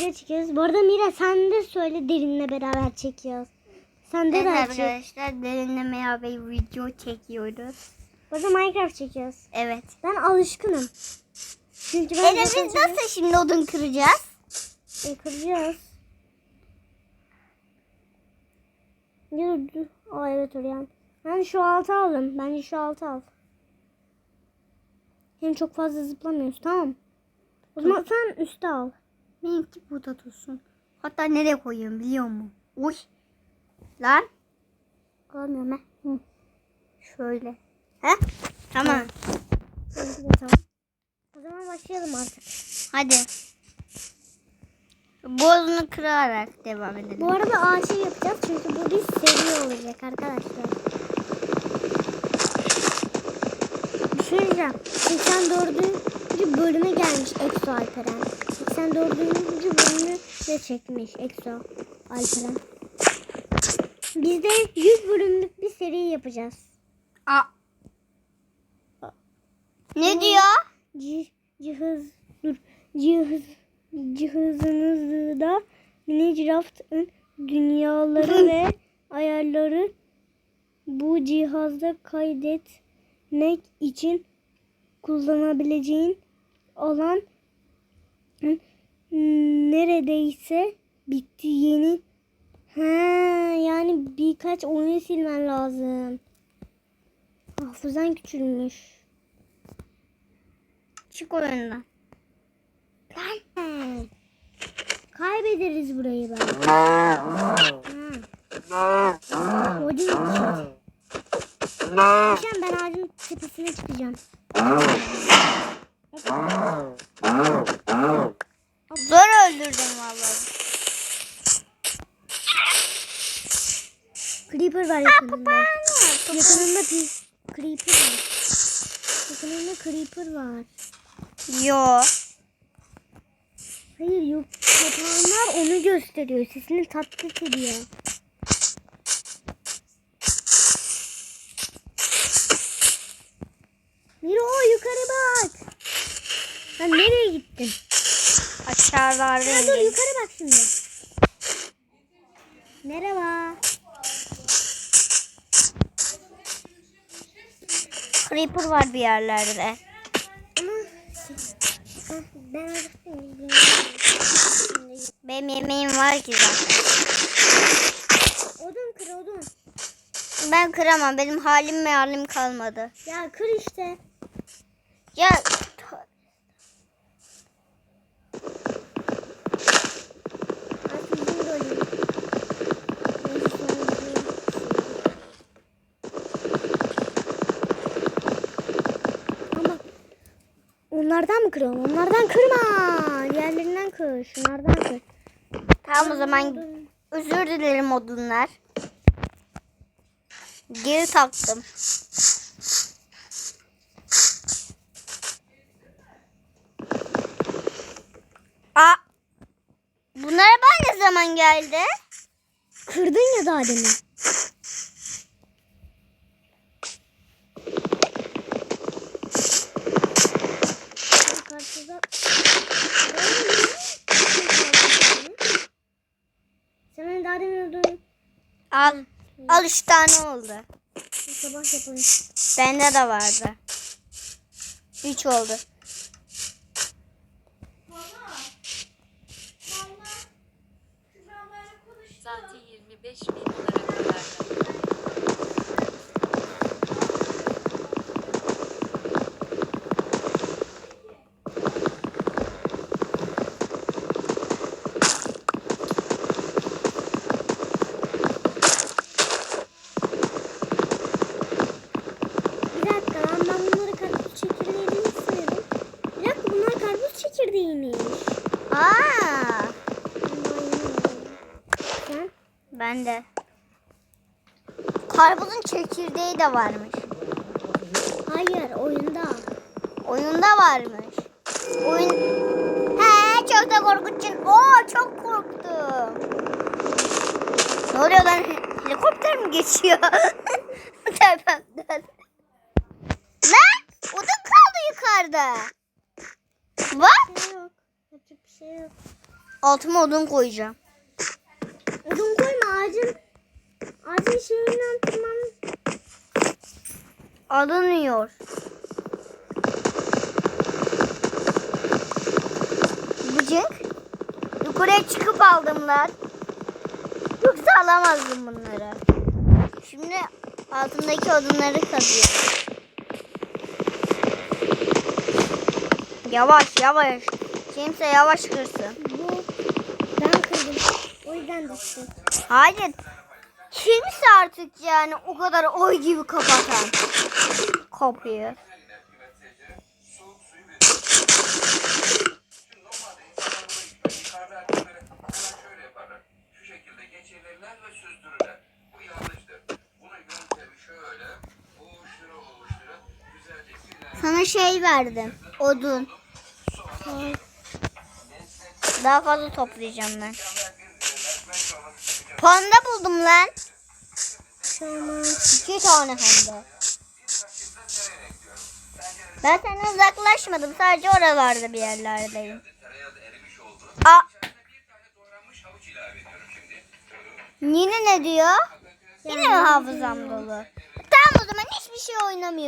video çekiyoruz. Bu arada Mira sen de söyle derinle beraber çekiyoruz. Sen de Evet de çek. arkadaşlar derinle beraber video çekiyoruz. Bu arada Minecraft çekiyoruz. Evet. Ben alışkınım. Çünkü ben zaten biz nasıl şimdi odun kıracağız? E, kıracağız. Dur. Aa evet oraya. Ben şu altı aldım. Bence şu altı al. Hem çok fazla zıplamıyoruz tamam. O zaman sen üstte al. Benimki burada dursun. Hatta nereye koyuyorum biliyor musun? Uy. Lan. Ben. Hı. Şöyle. He? Tamam. Benimki de tamam. O zaman başlayalım artık. Hadi. Bu odunu kırarak devam edelim. Bu arada ağaçı yapacağız çünkü bu bir seri olacak arkadaşlar. Bir şey diyeceğim. 84. bölüme gelmiş Exo Alperen. 84. bölümü de çekmiş Exo Alperen. Biz de 100 bölümlük bir seri yapacağız. Aa. Ne diyor? Ci- cihaz dur cihaz cihazınızda Minecraft'ın dünyaları ve ayarları bu cihazda kaydetmek için kullanabileceğin alan hı, neredeyse bitti yeni ha yani birkaç oyun silmen lazım hafızan küçülmüş Çık oyundan. Lan. Kaybederiz burayı ben. Ha. Öldürdüm vallahi. Creeper var yakınında. Yakınında bir creeper var. Yakınında creeper var. Yo. Hayır yok. Papağanlar onu gösteriyor. Sesini taklit ediyor. Miro yukarı bak. Sen nereye gittin? Aşağılarda Ha, dur yukarı bak şimdi. Merhaba. Creeper var bir yerlerde. Ben. Benim yemeğim var ki zaten. Odun kır odun. Ben kıramam. Benim halim ve halim kalmadı. Ya kır işte. Ya onlardan mı kırıyorum? Onlardan kırma. Diğerlerinden kır. Şunlardan kır. tamam o zaman özür dilerim odunlar. Geri taktım. Aa, bunlara ben ne zaman geldi? Kırdın ya daha demin. Karşıda... Sen öldün. Al. Al üç tane oldu. Sabah yapalım. Bende de vardı. Üç oldu. Saati 25 bin olarak ayarlandı. Bir dakika lan ben bunları karpuz çekirdeği değil sanıyordum. Bir dakika bunlar karpuz çekirdeğiymiş. Aa, Ben daha yeni öğrendim. Sen? Ben de. Karpuzun çekirdeği de varmış. Hayır oyunda. Oyunda varmış. Oyun... He çok da korkutucu. Oo çok korktum. Ne oluyor lan? Helikopter mi geçiyor? Tepemden. Lan! O da kaldı yukarıda. Bak. Şey yok. Şey yok. altıma odun koyacağım. Ağacın şeyinden tırman. Alınıyor. Bıcık. Yukarıya çıkıp aldım lan. Yoksa alamazdım bunları. Şimdi altındaki odunları kazıyorum. Yavaş yavaş. Kimse yavaş kırsın. Bu ben kırdım. O yüzden düştü. Hayır. Kimse artık yani o kadar oy gibi kapatan kapıyı. Sana şey verdim. Odun. Daha fazla toplayacağım ben. Panda buldum lan. Tamam. İki tane hem de. Ben senden uzaklaşmadım. Sadece oralarda bir yerlerdeyim. Şimdi. yine ne diyor? Yine mi hafızam dolu? Tamam o zaman hiçbir şey oynamıyorum.